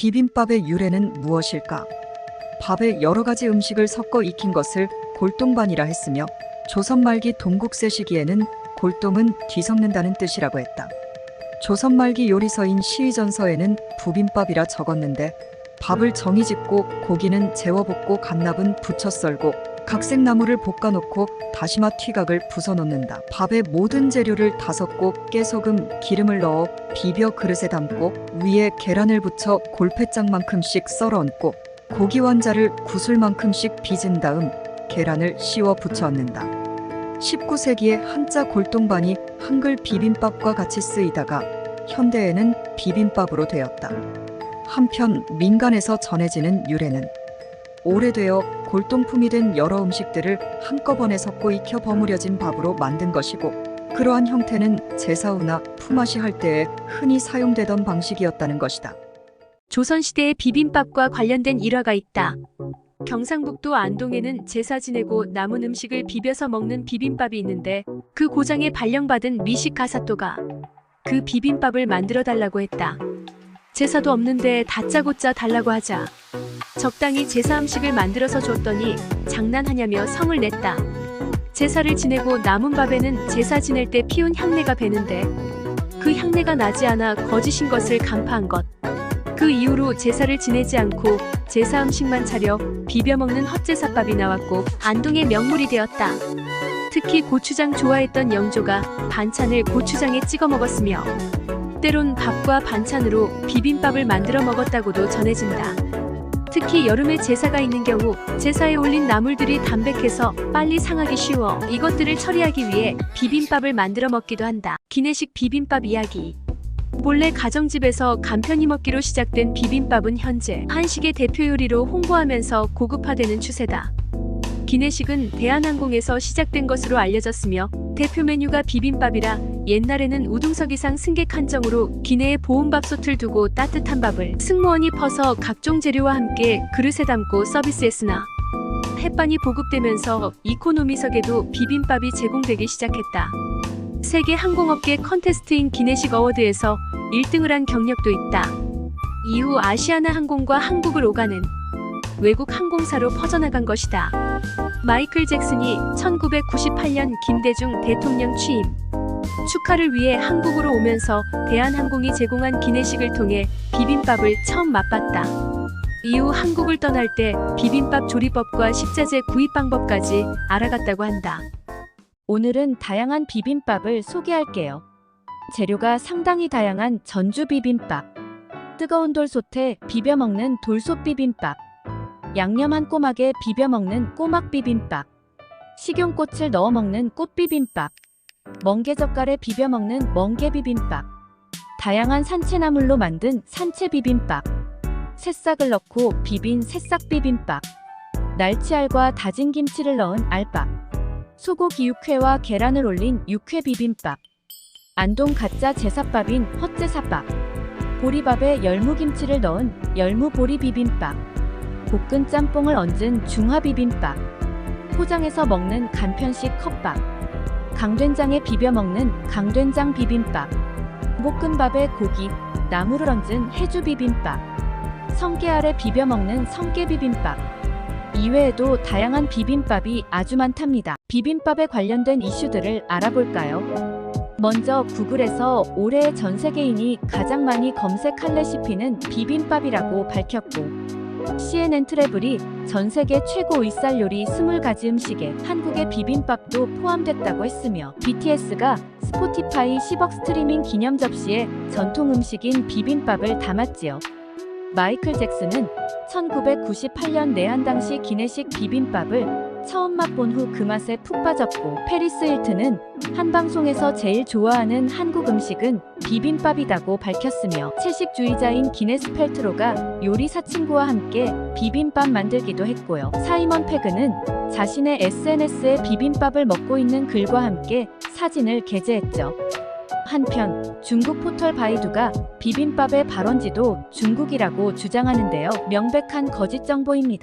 비빔밥의 유래는 무엇일까? 밥에 여러 가지 음식을 섞어 익힌 것을 골동반이라 했으며 조선 말기 동국세 시기에는 골동은 뒤섞는다는 뜻이라고 했다. 조선 말기 요리서인 시의전서에는 부빔밥이라 적었는데 밥을 정이 짓고 고기는 재워 볶고 갓납은 부쳐 썰고 각색 나물을 볶아 놓고 다시마 튀각을 부숴 놓는다. 밥에 모든 재료를 다 섞고 깨소금, 기름을 넣어 비벼 그릇에 담고 위에 계란을 붙여 골패장만큼씩 썰어 얹고 고기 완자를 구슬만큼씩 빚은 다음 계란을 씌워 붙여 얹는다. 19세기에 한자 골동반이 한글 비빔밥과 같이 쓰이다가 현대에는 비빔밥으로 되었다. 한편 민간에서 전해지는 유래는 오래되어 골동품이 된 여러 음식들을 한꺼번에 섞고 익혀 버무려진 밥으로 만든 것이고 그러한 형태는 제사후나 품앗이 할 때에 흔히 사용되던 방식이었다는 것이다. 조선시대의 비빔밥과 관련된 일화가 있다. 경상북도 안동에는 제사 지내고 남은 음식을 비벼서 먹는 비빔밥이 있는데 그 고장에 발령받은 미식 가사또가 그 비빔밥을 만들어 달라고 했다. 제사도 없는데 다짜고짜 달라고 하자 적당히 제사 음식을 만들어서 줬더니 장난하냐며 성을 냈다. 제사를 지내고 남은 밥에는 제사 지낼 때 피운 향내가 배는데 그 향내가 나지 않아 거짓인 것을 간파한 것. 그 이후로 제사를 지내지 않고 제사 음식만 차려 비벼 먹는 헛제사밥이 나왔고 안동의 명물이 되었다. 특히 고추장 좋아했던 영조가 반찬을 고추장에 찍어 먹었으며 때론 밥과 반찬으로 비빔밥을 만들어 먹었다고도 전해진다. 특히 여름에 제사가 있는 경우 제사에 올린 나물들이 담백해서 빨리 상하기 쉬워 이것들을 처리하기 위해 비빔밥을 만들어 먹기도 한다. 기내식 비빔밥 이야기 본래 가정집에서 간편히 먹기로 시작된 비빔밥은 현재 한식의 대표 요리로 홍보하면서 고급화되는 추세다. 기내식은 대한항공에서 시작된 것으로 알려졌으며 대표 메뉴가 비빔밥이라 옛날에는 우등석 이상 승객 한정으로 기내에 보온밥솥을 두고 따뜻한 밥을 승무원이 퍼서 각종 재료와 함께 그릇에 담고 서비스했으나 햇반이 보급되면서 이코노미석에도 비빔밥이 제공되기 시작했다. 세계 항공업계 컨테스트인 기내식 어워드에서 1등을 한 경력도 있다. 이후 아시아나 항공과 한국을 오가는 외국 항공사로 퍼져나간 것이다. 마이클 잭슨이 1998년 김대중 대통령 취임 축하를 위해 한국으로 오면서 대한항공이 제공한 기내식을 통해 비빔밥을 처음 맛봤다. 이후 한국을 떠날 때 비빔밥 조리법과 식자재 구입 방법까지 알아갔다고 한다. 오늘은 다양한 비빔밥을 소개할게요. 재료가 상당히 다양한 전주 비빔밥, 뜨거운 돌솥에 비벼 먹는 돌솥 비빔밥, 양념한 꼬막에 비벼 먹는 꼬막 비빔밥, 식용꽃을 넣어 먹는 꽃 비빔밥, 멍게 젓갈에 비벼 먹는 멍게 비빔밥, 다양한 산채나물로 만든 산채 비빔밥, 새싹을 넣고 비빈 새싹 비빔밥, 날치알과 다진 김치를 넣은 알밥, 소고기 육회와 계란을 올린 육회 비빔밥, 안동 가짜 제사밥인 헛제사밥, 보리밥에 열무김치를 넣은 열무보리 비빔밥, 볶은 짬뽕을 얹은 중화 비빔밥, 포장해서 먹는 간편식 컵밥, 강된장에 비벼 먹는 강된장 비빔밥, 볶음밥에 고기, 나물을 얹은 해주 비빔밥, 성게 알에 비벼 먹는 성게 비빔밥, 이외에도 다양한 비빔밥이 아주 많답니다. 비빔밥에 관련된 이슈들을 알아볼까요? 먼저 구글에서 올해 전 세계인이 가장 많이 검색한 레시피는 비빔밥이라고 밝혔고 CNN 트래블이 전 세계 최고 의쌀 요리 20가지 음식에 한국의 비빔밥도 포함됐다고 했으며 BTS가 스포티파이 10억 스트리밍 기념 접시에 전통 음식인 비빔밥을 담았지요. 마이클 잭슨은 1998년 내한 당시 기내식 비빔밥을 처음 맛본 후 그 맛에 푹 빠졌고 페리스 힐튼은 한 방송에서 제일 좋아하는 한국 음식은 비빔밥이라고 밝혔으며 채식주의자인 기네스 펠트로가 요리사 친구와 함께 비빔밥 만들기도 했고요. 사이먼 페그는 자신의 SNS에 비빔밥을 먹고 있는 글과 함께 사진을 게재했죠. 한편 중국 포털 바이두가 비빔밥의 발원지도 중국이라고 주장하는데요. 명백한 거짓 정보입니다.